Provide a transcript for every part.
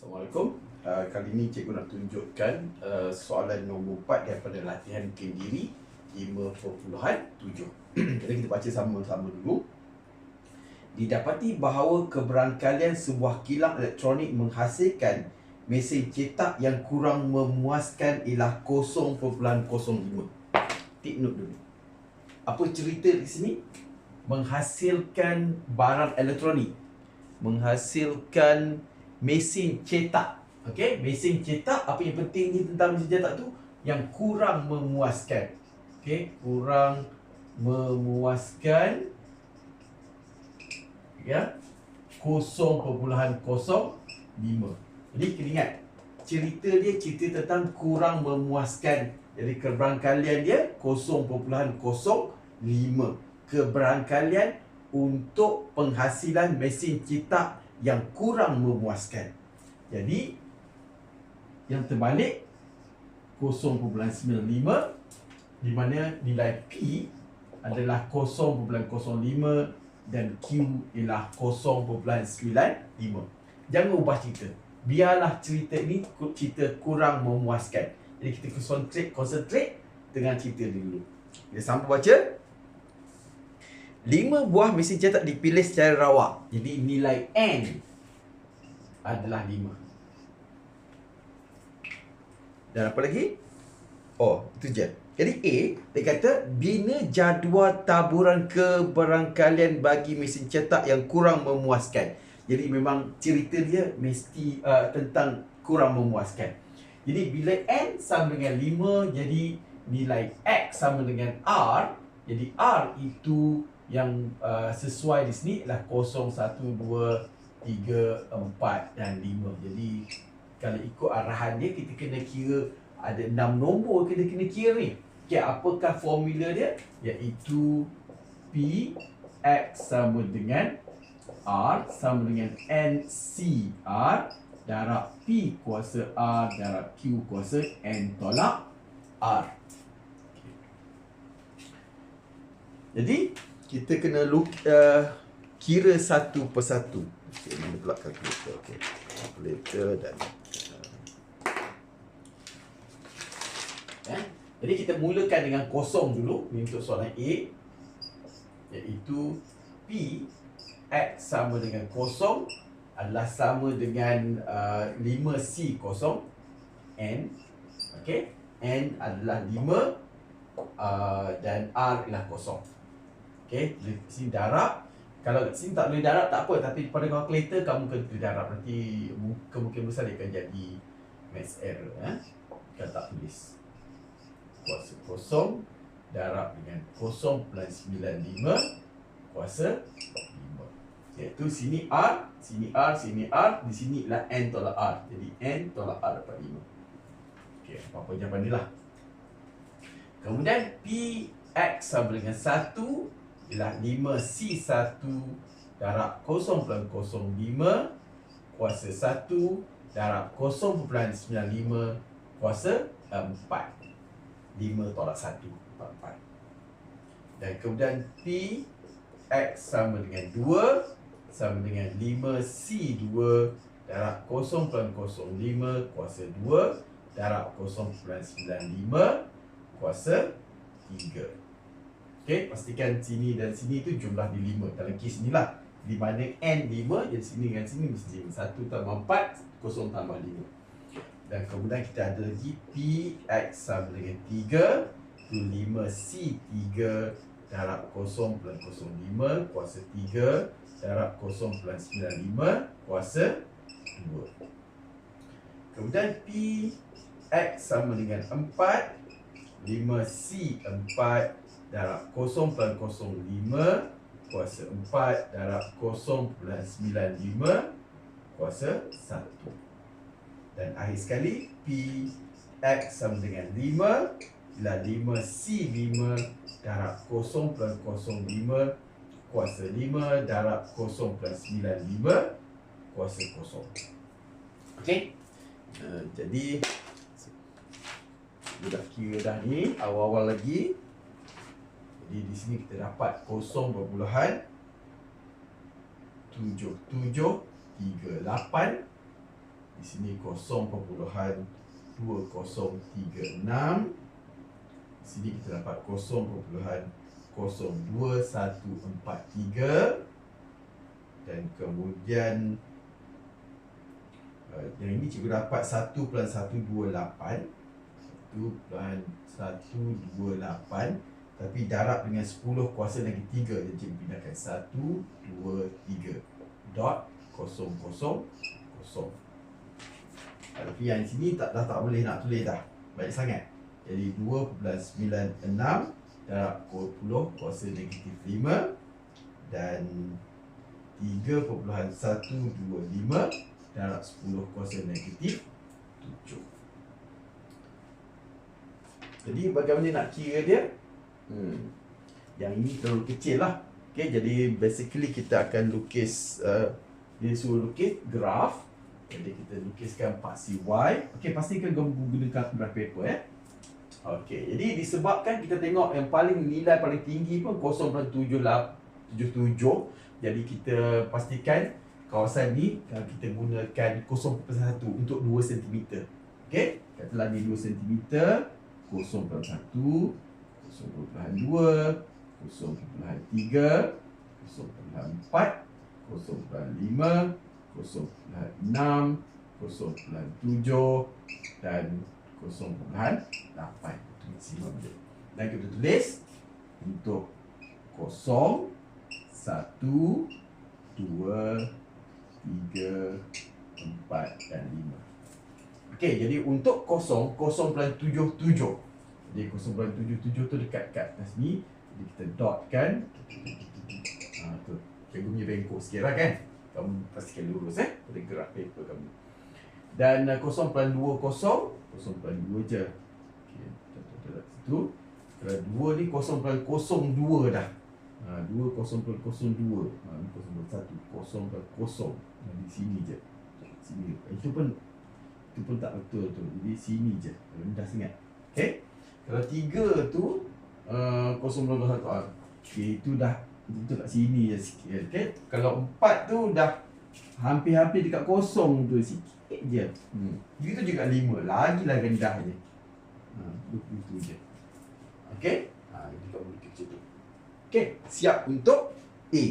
Assalamualaikum. Uh, kali ini cikgu nak tunjukkan uh, soalan nombor 4 daripada latihan bikin diri 5.7. Jadi kita baca sama-sama dulu. Didapati bahawa keberangkalian sebuah kilang elektronik menghasilkan mesin cetak yang kurang memuaskan ialah 0.05. Tik note dulu. Apa cerita di sini? Menghasilkan barang elektronik. Menghasilkan mesin cetak. Okey, mesin cetak apa yang pentingnya tentang mesin cetak tu yang kurang memuaskan. Okey, kurang memuaskan ya 0.05. Jadi kena ingat cerita dia cerita tentang kurang memuaskan. Jadi keberangkalian dia 0.05 keberangkalian untuk penghasilan mesin cetak yang kurang memuaskan. Jadi yang terbalik 0.95 di mana nilai P adalah 0.05 dan Q ialah 0.95. Jangan ubah cerita. Biarlah cerita ini cerita kurang memuaskan. Jadi kita concentrate, concentrate dengan cerita dulu. Kita sambung baca. Lima buah mesin cetak dipilih secara rawak. Jadi nilai N adalah lima. Dan apa lagi? Oh, itu je. Jadi A, dia kata bina jadual taburan keberangkalian bagi mesin cetak yang kurang memuaskan. Jadi memang cerita dia mesti uh, tentang kurang memuaskan. Jadi bila N sama dengan 5, jadi nilai X sama dengan R. Jadi R itu yang uh, sesuai di sini adalah 0, 1, 2, 3, 4 dan 5. Jadi kalau ikut arahan dia kita kena kira ada 6 nombor kita kena kira ni. Okay, apakah formula dia? Iaitu P X sama dengan R sama dengan NC R darab P kuasa R darab Q kuasa N tolak R. Jadi kita kena look uh, kira satu persatu. Okey, mana pula kalkulator? Okey. Kalkulator dan eh? Jadi kita mulakan dengan kosong dulu untuk soalan A iaitu P X sama dengan kosong adalah sama dengan uh, 5C kosong N Okey N adalah 5 uh, dan R ialah kosong Okay, sini darab. Kalau sini tak boleh darab tak apa tapi pada kalkulator kamu kena darab nanti kemungkinan besar dia akan jadi math error eh. Kita tak tulis. Kuasa kosong darab dengan kosong plus 95 kuasa 5. Iaitu sini R, sini R, sini R, di sini lah N tolak R. Jadi N tolak R dapat 5. Okey, apa-apa jawapan dia lah. Kemudian P X sama dengan 1 ialah 5C1 darab 0.05 kuasa 1 darab 0.95 kuasa 4. 5 tolak 1, 4. Dan kemudian P X sama dengan 2 sama dengan 5C2 darab 0.05 kuasa 2 darab 0.95 kuasa 3. Okey, pastikan sini dan sini tu jumlah di 5 dalam kes ni lah. Di mana n 5 jadi sini dengan sini mesti 5. 1 tambah 4, 0 tambah 5. Dan kemudian kita ada lagi P X sama dengan 3 tu 5 C 3 darab 0 plus 05 kuasa 3 darab 0 plus 95 kuasa 2. Kemudian P X sama dengan 4 5 C 4 darab 0 plus 05 kuasa 4 darab 0 plus 95 kuasa 1 dan akhir sekali P X sama dengan 5 ialah 5C5 darab 0 plus 05 kuasa 5 darab 0 plus 95 kuasa 0 Okey? Uh, jadi sudah kira dah ni awal-awal lagi jadi di sini kita dapat kosong berpuluhan 7738 Di sini kosong perpuluhan 2036 Di sini kita dapat kosong perpuluhan 02143 Dan kemudian eh, Yang ini cikgu dapat 1.128 1.128 tapi darab dengan 10 kuasa lagi 3 jadi pindahkan. 1 2 3 dot 0 0 0 tapi yang sini tak dah tak boleh nak tulis dah. Baik sangat. Jadi 2 plus 96 darab 20 kuasa negatif 5 dan 3.125 darab 10 kuasa negatif 7 jadi bagaimana nak kira dia? Hmm. Yang ini terlalu kecil lah okay, Jadi basically kita akan lukis uh, Dia suruh lukis graf Jadi kita lukiskan paksi Y Okay, pastikan kamu gunakan graf paper eh Okay, jadi disebabkan kita tengok yang paling nilai paling tinggi pun 0.77 jadi kita pastikan kawasan ni kalau kita gunakan 0.1 untuk 2 cm. Okey? Katalah ni 2 cm, 0.1, 0.2, 0.3, 0.4, 0.5, 0.6, 0.7 dan 0.8. Dan kita tulis untuk kosong satu, dua, tiga, empat dan lima. Okey, jadi untuk kosong, kosong pelan tujuh tujuh. Jadi kosong pelan tujuh tujuh tu dekat kat atas ni. Jadi kita dotkan. Ha, tu. Cikgu punya bengkok sikit lah kan. Kamu pastikan lurus eh. Pada gerak paper kamu. Dan uh, kosong pelan dua kosong. Kosong pelan dua je. Situ. Kalau dua ni kosong pelan kosong dua dah. Ha, 2 0 per 02 ha, 0 per 1 0 per 0 ha, Di sini je sini. Itu pun Itu pun tak betul tu Jadi sini je Rendah sangat Okay Kalau 3 tu uh, 0 per 1 ha, okay, Itu dah Itu kat sini je sikit Okay Kalau 4 tu dah Hampir-hampir dekat kosong tu Sikit je hmm. Itu juga 5 Lagi lah rendah je ha, Itu je Okay ha, Jadi kau boleh kecil tu Okey, siap untuk A.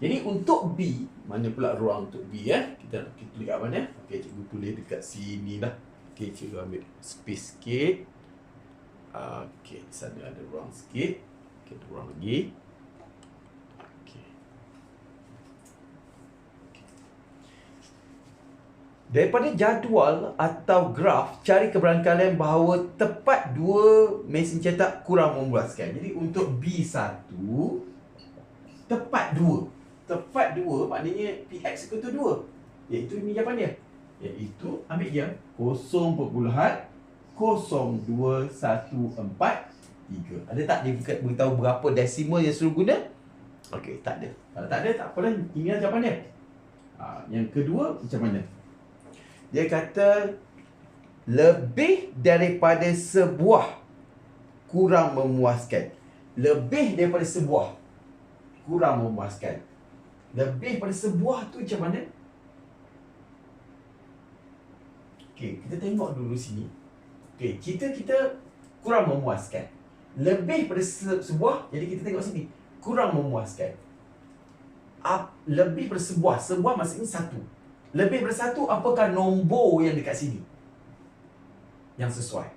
Jadi untuk B, mana pula ruang untuk B ya? Kita nak tulis kat mana? Okey, cikgu tulis dekat sini lah. Okey, cikgu ambil space sikit. Okey, sana ada ruang sikit. Okey, ada ruang lagi. Daripada jadual atau graf, cari keberangkalan bahawa tepat dua mesin cetak kurang memuaskan. Jadi untuk B1, tepat dua. Tepat dua maknanya PX equal to 2. Iaitu ini jawapan dia. Iaitu ambil dia 0.0214 Ada tak dia beritahu berapa desimal yang suruh guna? Okey, tak ada. Kalau tak ada, tak apalah. Ini jawapan dia. Ha, yang kedua, macam mana? Dia kata lebih daripada sebuah kurang memuaskan. Lebih daripada sebuah kurang memuaskan. Lebih daripada sebuah tu macam mana? Okey, kita tengok dulu sini. Okey, kita kita kurang memuaskan. Lebih se- sebuah, jadi kita tengok sini. Kurang memuaskan. Up, lebih daripada sebuah. Sebuah maksudnya satu. Lebih daripada satu, apakah nombor yang dekat sini? Yang sesuai.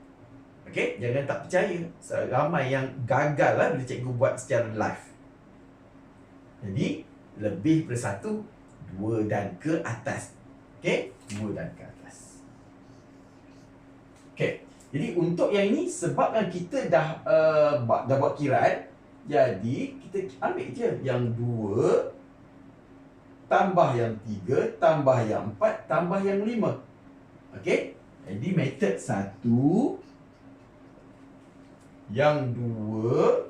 Okey, jangan tak percaya. Ramai yang gagal lah bila cikgu buat secara live. Jadi, lebih daripada satu, dua dan ke atas. Okey, dua dan ke atas. Okey, jadi untuk yang ini, sebabkan kita dah uh, dah buat kiraan, jadi kita ambil je yang dua, tambah yang 3 tambah yang 4 tambah yang 5. Okey? Jadi method 1 yang 2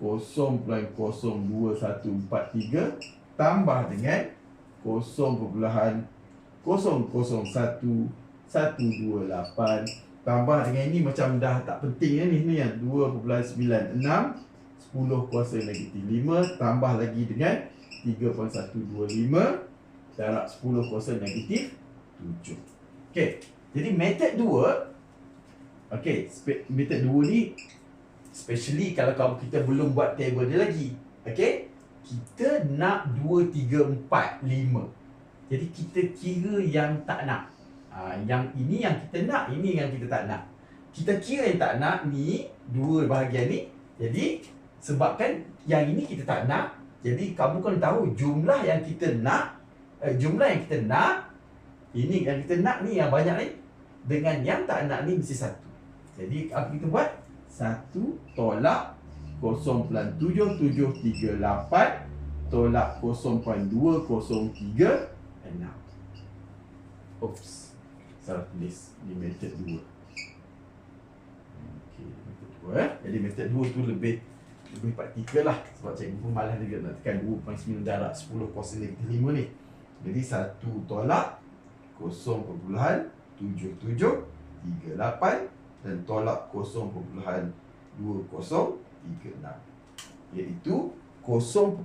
0.02143 tambah dengan 0.001 128 tambah dengan ini macam dah tak penting ni ni yang 2.96 10 kuasa negatif 5 tambah lagi dengan 3.125 darab 10 kuasa negatif 7. Okey. Jadi method 2 Okey, method 2 ni especially kalau kita belum buat table dia lagi. Okey? Kita nak 2 3 4 5. Jadi kita kira yang tak nak. Ha, yang ini yang kita nak, ini yang kita tak nak. Kita kira yang tak nak ni dua bahagian ni. Jadi sebabkan yang ini kita tak nak, jadi kamu kan tahu jumlah yang kita nak eh, jumlah yang kita nak ini yang kita nak ni yang banyak ni dengan yang tak nak ni mesti satu. Jadi apa kita buat? Satu tolak 0.7738 tolak 0.203 enam. Oops. Salah tulis di method 2. Okey, method 2 eh. Jadi method 2 tu lebih lebih praktikal lah sebab cikgu pun malas juga nak tekan 2.9 darab 10 kuasa negatif 5 ni. Jadi satu tolak 0.7738 dan tolak 0.2036 iaitu 0.02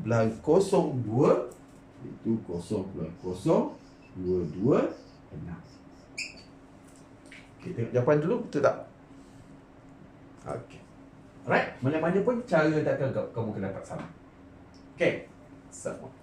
iaitu 0.0226 Okey, tengok jawapan dulu betul tak? Okey. Alright, mana-mana pun cara tak kamu kena dapat salah. Okey. Semua.